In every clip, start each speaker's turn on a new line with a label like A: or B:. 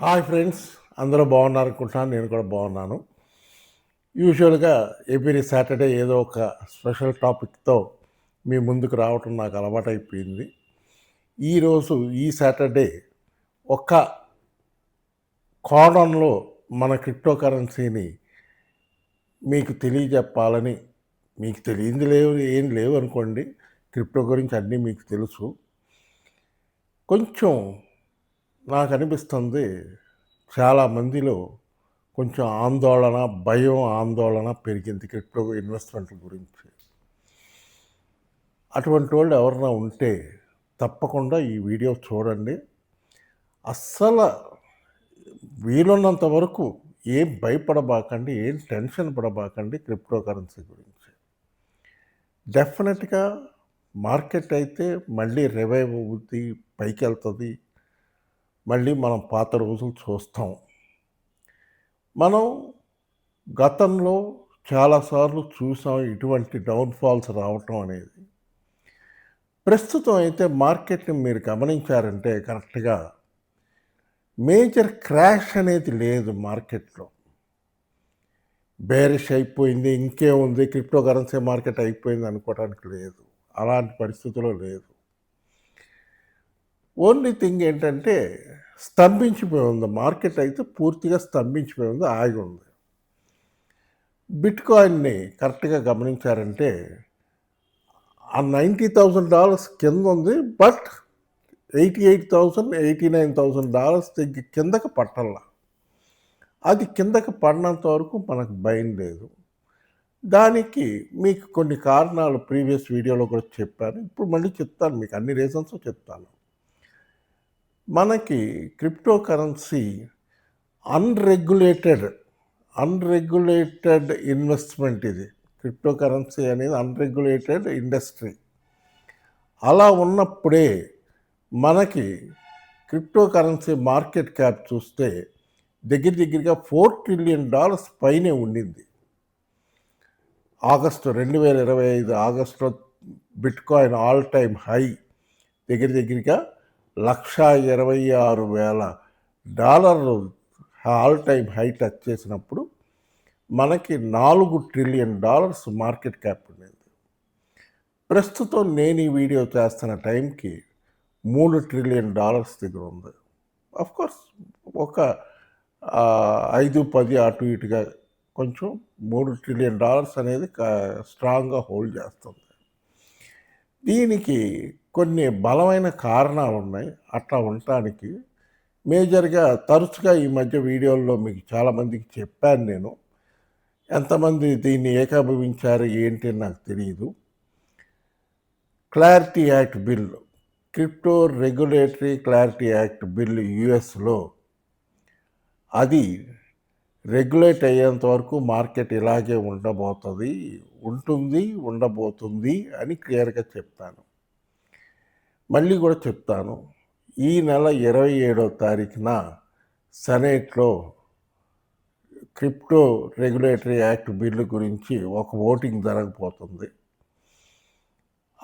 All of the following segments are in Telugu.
A: హాయ్ ఫ్రెండ్స్ అందరూ బాగున్నారు అనుకుంటున్నాను నేను కూడా బాగున్నాను. యూజువల్గా ఎవ్రీ సాటర్డే ఏదో ఒక స్పెషల్ టాపిక్తో మీ ముందుకు రావటం నాకు అలవాటైపోయింది. ఈరోజు ఈ సాటర్డే ఒక కోణంలో మన క్రిప్టో కరెన్సీని మీకు తెలియజెప్పాలని మీకు తెలియంది లేవు ఏం లేవు అనుకోండి క్రిప్టో గురించి అన్నీ మీకు తెలుసు. కొంచెం నాకు అనిపిస్తుంది చాలా మందిలో కొంచెం ఆందోళన భయం ఆందోళన పెరిగింది క్రిప్టో ఇన్వెస్ట్మెంట్ల గురించి. అటువంటి వాళ్ళు ఎవరైనా ఉంటే తప్పకుండా ఈ వీడియో చూడండి. అస్సలు వీలున్నంత వరకు ఏం భయపడబాకండి ఏం టెన్షన్ పడబాకండి క్రిప్టో కరెన్సీ గురించి. డెఫినెట్గా మార్కెట్ అయితే మళ్ళీ రివైవ్ అవుద్ది పైకి వెళ్తుంది మళ్ళీ మనం పాత రోజులు చూస్తాం. మనం గతంలో చాలాసార్లు చూసాం ఇటువంటి డౌన్ఫాల్స్ రావటం అనేది. ప్రస్తుతం అయితే మార్కెట్ని మీరు గమనించారంటే కరెక్ట్గా మేజర్ క్రాష్ అనేది లేదు మార్కెట్లో. బేరిష్ అయిపోయింది ఇంకేముంది క్రిప్టో కరెన్సీ మార్కెట్ అయిపోయింది అనుకోవడానికి లేదు. అలాంటి పరిస్థితిలో లేదు. ఓన్లీ థింగ్ ఏంటంటే స్తంభించిపోయి ఉంది. మార్కెట్ అయితే పూర్తిగా స్తంభించిపోయి ఉంది ఆగి ఉంది. బిట్ కాయిన్ని కరెక్ట్గా గమనించారంటే ఆ నైంటీ థౌజండ్ డాలర్స్ కింద ఉంది but eighty eight thousand eighty nine thousand dollars తగ్గి కిందకి పట్టల్లా. అది కిందకి పడినంత వరకు మనకు భయం లేదు. దానికి మీకు కొన్ని కారణాలు ప్రీవియస్ వీడియోలో కూడా చెప్పాను. ఇప్పుడు మళ్ళీ చెప్తాను మీకు అన్ని రీజన్స్ చెప్తాను. మనకి crypto currency unregulated unregulated investment ఇది. క్రిప్టో కరెన్సీ అనేది అన్రెగ్యులేటెడ్ ఇండస్ట్రీ. అలా ఉన్నప్పుడే మనకి క్రిప్టో కరెన్సీ మార్కెట్ క్యాప్ చూస్తే దగ్గర దగ్గరగా ఫోర్ ట్రిలియన్ డాలర్స్ పైనే ఉండింది. ఆగస్టు రెండు వేల ఇరవై ఐదు ఆగస్టులో బిట్కాయిన్ ఆల్ టైమ్ హై దగ్గర దగ్గరగా లక్ష ఇరవై ఆరు వేల డాలర్లు ఆల్ టైమ్ హై టచ్ చేసినప్పుడు మనకి నాలుగు ట్రిలియన్ డాలర్స్ మార్కెట్ క్యాప్ ఉండేది. ప్రస్తుతం నేను ఈ వీడియో చేస్తున్న టైంకి మూడు ట్రిలియన్ డాలర్స్ దగ్గర ఉంది. కోర్స్ ఒక ఐదు పది అటు ఇటుగా కొంచెం మూడు ట్రిలియన్ డాలర్స్ అనేది స్ట్రాంగ్గా హోల్డ్ చేస్తుంది. దీనికి కొన్ని బలమైన కారణాలు ఉన్నాయి అట్లా ఉండటానికి. మేజర్గా తరచుగా ఈ మధ్య వీడియోల్లో మీకు చాలామందికి చెప్పాను నేను. ఎంతమంది దీన్ని ఏకాభవించారు ఏంటి అని నాకు తెలియదు clarity act bill crypto regulatory clarity act bill యుఎస్లో అది రెగ్యులేట్ అయ్యేంత వరకు మార్కెట్ ఇలాగే ఉండబోతుంది ఉంటుంది ఉండబోతుంది అని క్లియర్గా చెప్తాను. మళ్ళీ కూడా చెప్తాను. ఈ నెల ఇరవై ఏడో తారీఖున సెనేట్లో క్రిప్టో రెగ్యులేటరీ యాక్ట్ బిల్లు గురించి ఒక ఓటింగ్ జరగబోతుంది.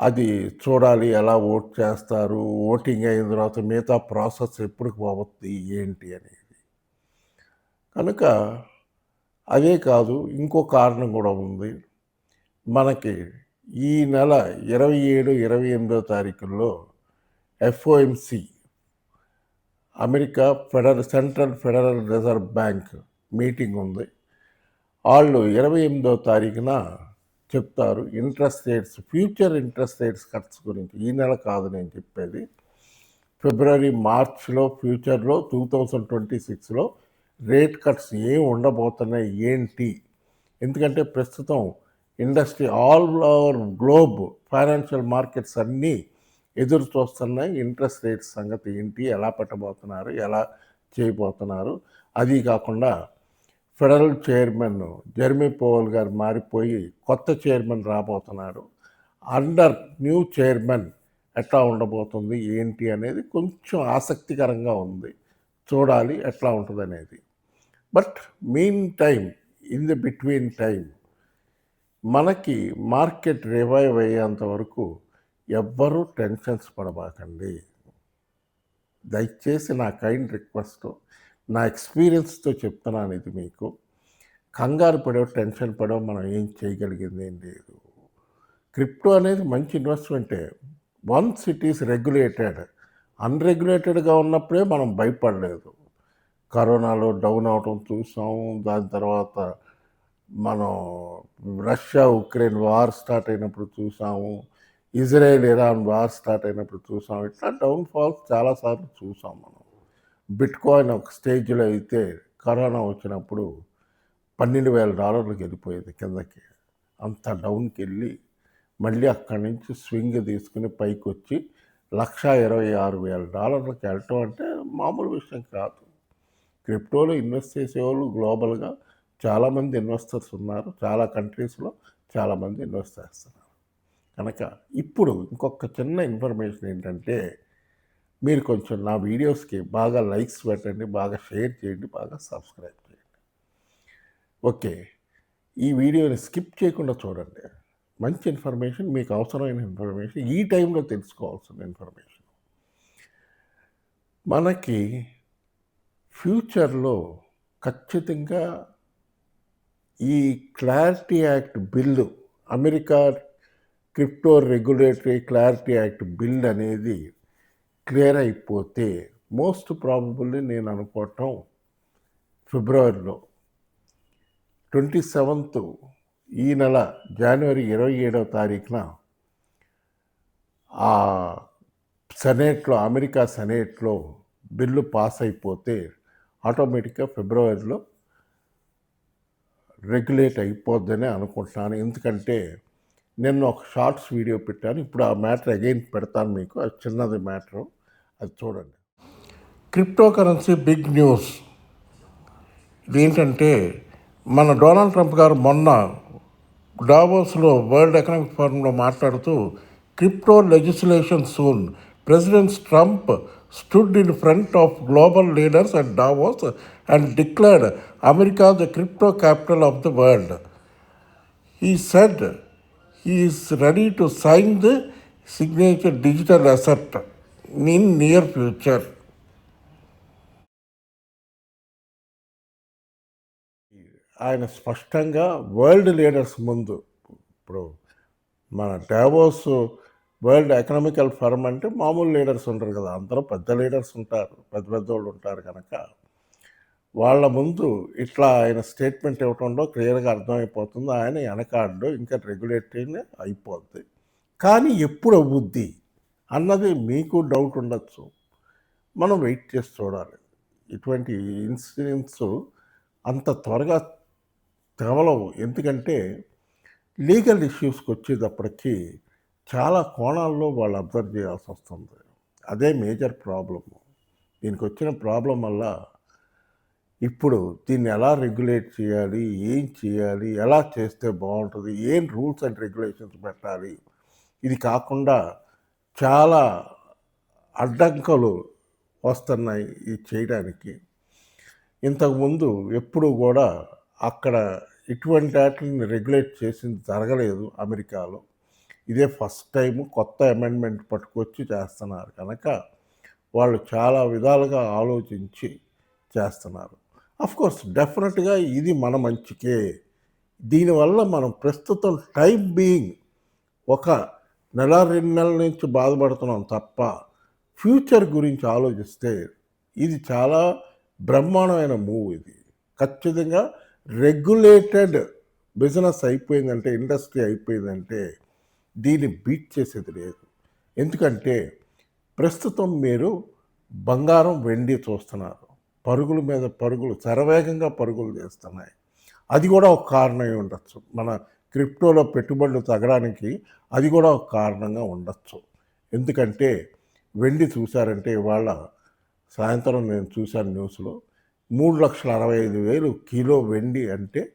A: అది చూడాలి ఎలా ఓట్ చేస్తారు ఓటింగ్ అయిన తర్వాత మిగతా ప్రాసెస్ ఎప్పుడు పోవద్ది ఏంటి అనేది. కనుక అదే కాదు ఇంకో కారణం కూడా ఉంది. మనకి ఈ నెల ఇరవై ఏడు ఇరవై ఎనిమిదో తారీఖుల్లో FOMC America federal central federal reserve bank meeting ఉంది. వాళ్ళు ఇరవై ఎనిమిదో తారీఖున చెప్తారు interest rates future interest rates cuts గురించి. ఈ నెల కాదు నేను చెప్పేది. ఫిబ్రవరి మార్చ్లో ఫ్యూచర్లో టూ థౌజండ్ ట్వంటీ సిక్స్లో రేట్ కట్స్ ఏం ఉండబోతున్నాయి ఏంటి? ఎందుకంటే ప్రస్తుతం industry all over globe financial markets అన్నీ ఎదురు చూస్తున్నాయి ఇంట్రెస్ట్ రేట్స్ సంగతి ఏంటి ఎలా పెట్టబోతున్నారు ఎలా చేయబోతున్నారు. అది కాకుండా ఫెడరల్ చైర్మన్ జెర్మీ పోవల్ గారు మారిపోయి కొత్త చైర్మన్ రాబోతున్నారు అండర్ న్యూ చైర్మన్ ఎట్లా ఉండబోతుంది ఏంటి అనేది కొంచెం ఆసక్తికరంగా ఉంది. చూడాలి ఎట్లా ఉంటుంది అనేది but mean time in the between time మనకి మార్కెట్ రివైవ్ అయ్యేంత వరకు ఎవ్వరూ టెన్షన్స్ పడబాకండి దయచేసి నా కైండ్ రిక్వెస్ట్ నా ఎక్స్పీరియన్స్తో చెప్తున్నాను ఇది మీకు. కంగారు పడో టెన్షన్ పడో మనం ఏం చేయగలిగింది ఏం లేదు. క్రిప్టో అనేది మంచి ఇన్వెస్ట్మెంటే. వన్స్ ఇట్ ఈస్ రెగ్యులేటెడ్ అన్రెగ్యులేటెడ్గా ఉన్నప్పుడే మనం భయపడలేదు. కరోనాలో డౌన్ అవటం చూసాము దాని తర్వాత మనం రష్యా ఉక్రెయిన్ వార్ స్టార్ట్ అయినప్పుడు చూసాము. ఇజ్రాయెల్ ఇరాన్ వార్ స్టార్ట్ అయినప్పుడు చూసాం. ఇట్లా డౌన్ ఫాల్స్ చాలాసార్లు చూసాం మనం. బిట్ కాయిన్ ఒక స్టేజ్లో అయితే కరోనా వచ్చినప్పుడు పన్నెండు వేల డాలర్లకు వెళ్ళిపోయేది కిందకి. అంత డౌన్కి వెళ్ళి మళ్ళీ అక్కడి నుంచి స్వింగ్ తీసుకుని పైకి వచ్చి లక్ష ఇరవై ఆరు వేల డాలర్లకు వెళ్ళటం అంటే మామూలు విషయం కాదు. క్రిప్టోలో ఇన్వెస్ట్ చేసేవాళ్ళు గ్లోబల్గా చాలామంది ఇన్వెస్టర్స్ ఉన్నారు. చాలా కంట్రీస్లో చాలామంది ఇన్వెస్ట్ చేస్తారు. కనుక ఇప్పుడు ఇంకొక చిన్న ఇన్ఫర్మేషన్ ఏంటంటే మీరు కొంచెం నా వీడియోస్కి బాగా లైక్స్ పెట్టండి బాగా షేర్ చేయండి బాగా సబ్స్క్రైబ్ చేయండి. ఓకే. ఈ వీడియోని స్కిప్ చేయకుండా చూడండి. మంచి ఇన్ఫర్మేషన్ మీకు అవసరమైన ఇన్ఫర్మేషన్ ఈ టైంలో తెలుసుకోవాల్సిన ఇన్ఫర్మేషన్ మనకి ఫ్యూచర్లో ఖచ్చితంగా ఈ clarity act bill America crypto regulatory clarity act bill అనేది క్లియర్ అయిపోతే మోస్ట్ ప్రాబబుల్లీ నేను అనుకోవటం ఫిబ్రవరిలో. ట్వంటీ సెవెంత్ ఈ నెల జనవరి ఇరవై ఏడవ తారీఖున ఆ సెనేట్లో అమెరికా సెనేట్లో బిల్లు పాస్ అయిపోతే ఆటోమేటిక్గా ఫిబ్రవరిలో రెగ్యులేట్ అయిపోద్దని అనుకుంటున్నాను. ఎందుకంటే నేను ఒక షార్ట్స్ వీడియో పెట్టాను. ఇప్పుడు ఆ మ్యాటర్ అగైన్ పెడతాను మీకు. అది చిన్నది మ్యాటర్. అది చూడండి. Crypto currency big news. ఇదేంటంటే మన డొనాల్డ్ ట్రంప్ గారు మొన్న డావోస్లో వరల్డ్ ఎకనామిక్ ఫోరంలో మాట్లాడుతూ crypto legislation soon. President Trump stood in front of global leaders and Davos and declared America the crypto capital of the world. He said is ready to sign the signature digital asset in near future. ఆయన స్పష్టంగా వరల్డ్ లీడర్స్ ముందు ఇప్పుడు మన డావోస్ వరల్డ్ ఎకనామికల్ ఫర్మ్ అంటే మామూలు లీడర్స్ ఉంటారు కదా అందరూ పెద్ద లీడర్స్ ఉంటారు పెద్ద పెద్ద వాళ్ళు ఉంటారు కనుక వాళ్ళ ముందు ఇట్లా ఆయన స్టేట్మెంట్ ఇవ్వటంలో క్లియర్గా అర్థమైపోతుంది. ఆయన వెనకాడు ఇంకా రెగ్యులేటరీనే అయిపోద్ది. కానీ ఎప్పుడు అవుద్ది అన్నది మీకు డౌట్ ఉండొచ్చు. మనం వెయిట్ చేసి చూడాలి. ఇటువంటి ఇన్సిడెంట్స్ అంత త్వరగా తెవలవు. ఎందుకంటే లీగల్ ఇష్యూస్కి వచ్చేటప్పటికి చాలా కోణాల్లో వాళ్ళు అబ్జర్వ్ చేయాల్సి వస్తుంది. అదే మేజర్ ప్రాబ్లము. దీనికి వచ్చిన ప్రాబ్లం వల్ల ఇప్పుడు దీన్ని ఎలా రెగ్యులేట్ చేయాలి? ఏం చేయాలి? ఎలా చేస్తే బాగుంటుంది? ఏం రూల్స్ అండ్ రెగ్యులేషన్స్ పెట్టాలి? ఇది కాకుండా చాలా అడ్డంకులు వస్తున్నాయి ఇది చేయడానికి. ఇంతకుముందు ఎప్పుడు కూడా అక్కడ ఇటువంటి వాటిని రెగ్యులేట్ చేసింది జరగలేదు అమెరికాలో. ఇదే ఫస్ట్ టైం కొత్త అమెండ్మెంట్ పట్టుకొచ్చి చేస్తున్నారు. కనుక వాళ్ళు చాలా విధాలుగా ఆలోచించి చేస్తున్నారు. కోర్స్ డెఫినెట్గా ఇది మన మంచికే. దీనివల్ల మనం ప్రస్తుతం టైం బీయింగ్ ఒక నెల రెండు నెలల నుంచి బాధపడుతున్నాం తప్ప ఫ్యూచర్ గురించి ఆలోచిస్తే ఇది చాలా బ్రహ్మాండమైన మూవ్ ఇది. ఖచ్చితంగా రెగ్యులేటెడ్ బిజినెస్ అయిపోయిందంటే ఇండస్ట్రీ అయిపోయిందంటే దీన్ని బీట్ చేసేది లేదు. ఎందుకంటే ప్రస్తుతం మీరు బంగారం వెండి చూస్తున్నారు. పరుగుల మీద పరుగులు శరవేగంగా పరుగులు చేస్తున్నాయి. అది కూడా ఒక కారణమై ఉండొచ్చు. మన క్రిప్టోలో పెట్టుబడులు తగ్గడానికి అది కూడా ఒక కారణంగా ఉండొచ్చు. ఎందుకంటే వెండి చూశారంటే ఇవాళ సాయంత్రం నేను చూశాను న్యూస్లో మూడు లక్షల అరవై ఐదు వేలు కిలో వెండి అంటే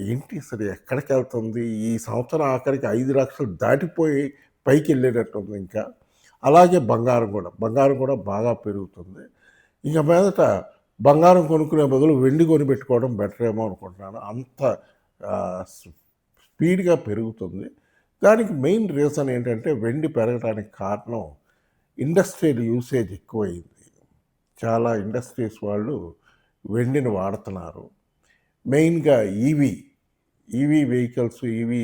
A: ఏంటి అసలు ఎక్కడికి వెళ్తుంది? ఈ సంవత్సరం ఆఖరికి ఐదు లక్షలు దాటిపోయి పైకి వెళ్ళేటట్టుంది ఇంకా. అలాగే బంగారం కూడా బంగారం కూడా బాగా పెరుగుతుంది. ఇంకా మీదట బంగారం కొనుక్కునే బదులు వెండి కొని పెట్టుకోవడం బెటర్ ఏమో అనుకుంటున్నాను. అంత స్పీడ్గా పెరుగుతుంది. దానికి మెయిన్ రీజన్ ఏంటంటే వెండి పెరగడానికి కారణం ఇండస్ట్రియల్ యూసేజ్ ఎక్కువైంది. చాలా ఇండస్ట్రీస్ వాళ్ళు వెండిని వాడుతున్నారు. మెయిన్గా ఈవీ ఈవీ వెహికల్స్ ఈవీ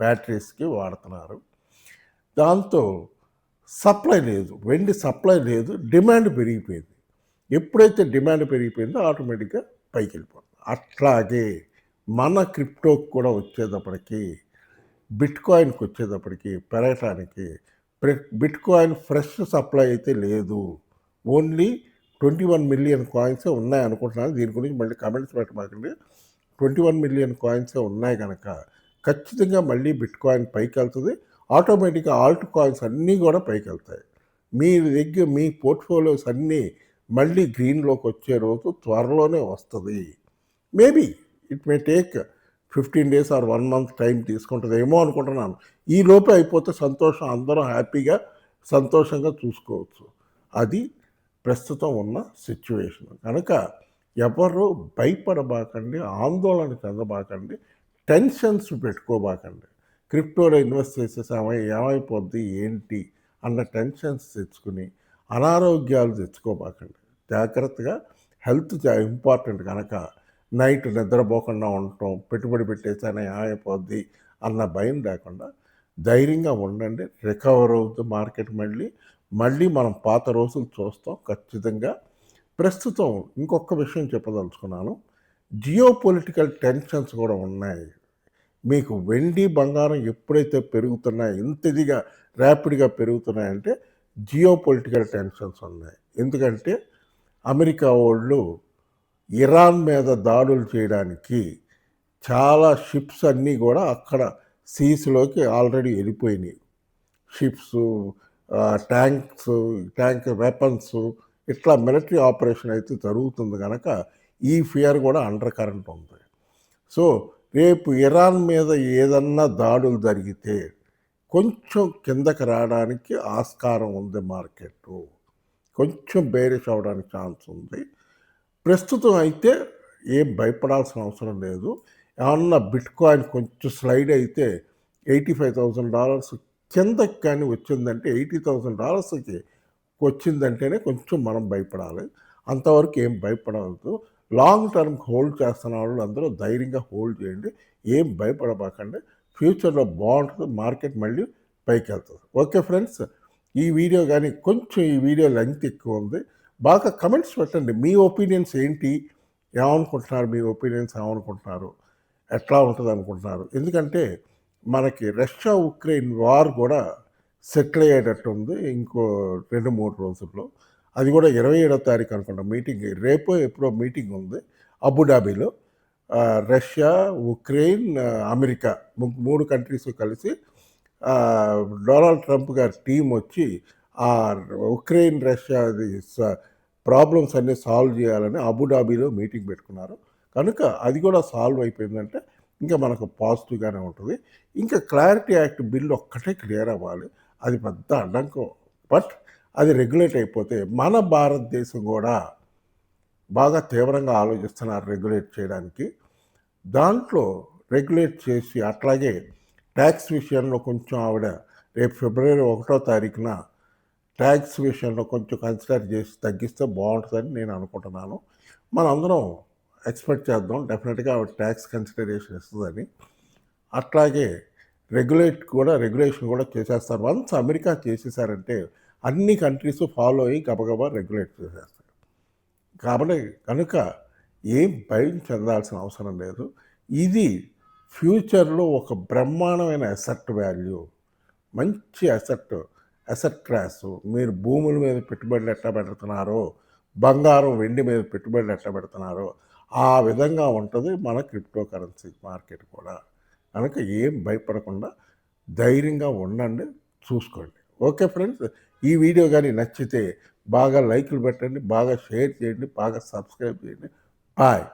A: బ్యాటరీస్కి వాడుతున్నారు. దాంతో సప్లై లేదు వెండి సప్లై లేదు డిమాండ్ పెరిగిపోయింది. ఎప్పుడైతే డిమాండ్ పెరిగిపోయిందో ఆటోమేటిక్గా పైకి వెళ్ళిపోతుంది అట్లాగే మన క్రిప్టోకి కూడా వచ్చేటప్పటికి బిట్ కాయిన్కి వచ్చేటప్పటికి పెరగటానికి బిట్ కాయిన్ ఫ్రెష్ సప్లై అయితే లేదు. ఓన్లీ ట్వంటీ వన్ మిలియన్ కాయిన్సే ఉన్నాయి అనుకుంటున్నాను. దీని గురించి మళ్ళీ కమెంట్స్ పెట్టమాకండి. ట్వంటీ వన్ మిలియన్ కాయిన్సే ఉన్నాయి కనుక ఖచ్చితంగా మళ్ళీ బిట్ కాయిన్ పైకి వెళ్తుంది ఆటోమేటిక్గా ఆల్ట్ కాయిన్స్ అన్నీ కూడా పైకి వెళ్తాయి మీ దగ్గర మీ పోర్ట్ఫోలియోస్ అన్నీ మళ్ళీ గ్రీన్లోకి వచ్చే రోజు త్వరలోనే వస్తుంది. Maybe it may take fifteen days or one month time తీసుకుంటుంది ఏమో అనుకుంటున్నాను. ఈ లోపే అయిపోతే సంతోషం అందరం హ్యాపీగా సంతోషంగా చూసుకోవచ్చు. అది ప్రస్తుతం ఉన్న సిచ్యువేషన్. కనుక ఎవరు భయపడబాకండి ఆందోళన చెందబాకండి టెన్షన్స్ పెట్టుకోబాకండి. క్రిప్టోలో ఇన్వెస్ట్ చేసేసామా ఏమైపోద్ది ఏంటి అన్న టెన్షన్స్ తెచ్చుకుని అనారోగ్యాలు తెచ్చుకోబాకండి. జాగ్రత్తగా హెల్త్ ఇంపార్టెంట్ కనుక నైట్ నిద్రపోకుండా ఉండటం పెట్టుబడి పెట్టేసానే ఆగిపోద్ది అన్న భయం లేకుండా ధైర్యంగా ఉండండి. రికవర్ అవుతుంది మార్కెట్ మళ్ళీ మళ్ళీ మనం పాత రోజులు చూస్తాం ఖచ్చితంగా. ప్రస్తుతం ఇంకొక విషయం చెప్పదలుచుకున్నాను. జియో పొలిటికల్ టెన్షన్స్ కూడా ఉన్నాయి. మీకు వెండి బంగారం ఎప్పుడైతే పెరుగుతున్నాయి ఇంత ఇదిగా ర్యాపిడ్గా పెరుగుతున్నాయంటే జియో పొలిటికల్ టెన్షన్స్ ఉన్నాయి. ఎందుకంటే అమెరికా వాళ్ళు ఇరాన్ మీద దాడులు చేయడానికి చాలా షిప్స్ అన్నీ కూడా అక్కడ సీస్లోకి ఆల్రెడీ వెళ్ళిపోయినాయి షిప్స్ ట్యాంక్స్ ట్యాంక్ వెపన్స్ ఇట్లా మిలిటరీ ఆపరేషన్ అయితే జరుగుతుంది కనుక ఈ ఫియర్ కూడా అండర్ కరెంట్ ఉంది. సో రేపు ఇరాన్ మీద ఏదన్నా దాడులు జరిగితే కొంచెం కిందకి రావడానికి ఆస్కారం ఉంది మార్కెట్ కొంచెం బేరిష్ అవడానికి ఛాన్స్ ఉంది. ప్రస్తుతం అయితే ఏం భయపడాల్సిన అవసరం లేదు. ఏమన్నా బిట్ కాయిన్ కొంచెం స్లైడ్ అయితే ఎయిటీ ఫైవ్ థౌసండ్ డాలర్స్ కిందకి కానీ వచ్చిందంటే ఎయిటీ థౌసండ్ డాలర్స్కి వచ్చిందంటేనే కొంచెం మనం భయపడాలి. అంతవరకు ఏం భయపడవద్దు. లాంగ్ టర్మ్ హోల్డ్ చేస్తున్న వాళ్ళు అందరూ ధైర్యంగా హోల్డ్ చేయండి. ఏం భయపడబాకండి. ఫ్యూచర్లో బాగుంటుంది మార్కెట్ మళ్ళీ పైకి వెళ్తుంది ఓకే ఫ్రెండ్స్ ఈ వీడియో కానీ కొంచెం ఈ వీడియో లెంగ్త్ ఎక్కువ ఉంది. బాగా కమెంట్స్ పెట్టండి. మీ ఒపీనియన్స్ ఏంటి? ఏమనుకుంటున్నారు? మీ ఒపీనియన్స్ ఏమనుకుంటున్నారు? ఎట్లా ఉంటుంది అనుకుంటున్నారు? ఎందుకంటే మనకి రష్యా ఉక్రెయిన్ వార్ కూడా సెటిల్ అయ్యేటట్టు ఉంది ఇంకో రెండు మూడు రోజుల్లో. అది కూడా ఇరవై ఏడో తారీఖు అనుకుంటా మీటింగ్. రేపో ఎప్పుడో మీటింగ్ ఉంది అబుదాబీలో రష్యా ఉక్రెయిన్ అమెరికా మూడు కంట్రీస్ కలిసి డొనాల్డ్ ట్రంప్ గారి టీం వచ్చి ఆ ఉక్రెయిన్ రష్యా ప్రాబ్లమ్స్ అన్నీ సాల్వ్ చేయాలని అబుదాబీలో మీటింగ్ పెట్టుకున్నారు. కనుక అది కూడా సాల్వ్ అయిపోయిందంటే ఇంకా మనకు పాజిటివ్గానే ఉంటుంది. ఇంకా క్లారిటీ యాక్ట్ బిల్ ఒక్కటే క్లియర్ అవ్వాలి. అది పెద్ద అడ్డంకం. బట్ అది రెగ్యులేట్ అయిపోతే మన భారతదేశం కూడా బాగా తీవ్రంగా ఆలోచిస్తున్నారు రెగ్యులేట్ చేయడానికి. దాంట్లో రెగ్యులేట్ చేసి అట్లాగే ట్యాక్స్ విషయంలో కొంచెం ఆవిడ రేపు ఫిబ్రవరి ఒకటో తారీఖున ట్యాక్స్ విషయంలో కొంచెం కన్సిడర్ చేసి తగ్గిస్తే బాగుంటుందని నేను అనుకుంటున్నాను. మనందరం ఎక్స్పెక్ట్ చేద్దాం. డెఫినెట్గా ఆవిడ ట్యాక్స్ కన్సిడరేషన్ ఇస్తుందని. అట్లాగే రెగ్యులేట్ కూడా రెగ్యులేషన్ కూడా చేసేస్తారు. వన్స్ అమెరికా చేసేసారంటే అన్ని కంట్రీస్ ఫాలో అయ్యి గబగబా రెగ్యులేట్ చేసేస్తారు. కాబట్టి కనుక ఏం భయం చెందాల్సిన అవసరం లేదు. ఇది ఫ్యూచర్లో ఒక బ్రహ్మాండమైన అసెట్ వాల్యూ మంచి అసెట్ అసెట్ క్లాస్ మీరు భూముల మీద పెట్టుబడులు ఎట్లా పెడుతున్నారో బంగారం వెండి మీద పెట్టుబడులు ఎట్లా పెడుతున్నారో ఆ విధంగా ఉంటుంది మన క్రిప్టో కరెన్సీ మార్కెట్ కూడా. కనుక ఏం భయపడకుండా ధైర్యంగా ఉండండి చూసుకోండి. ఓకే ఫ్రెండ్స్ ఈ వీడియో కానీ నచ్చితే బాగా లైక్లు పెట్టండి బాగా షేర్ చేయండి బాగా సబ్స్క్రైబ్ చేయండి. బాయ్.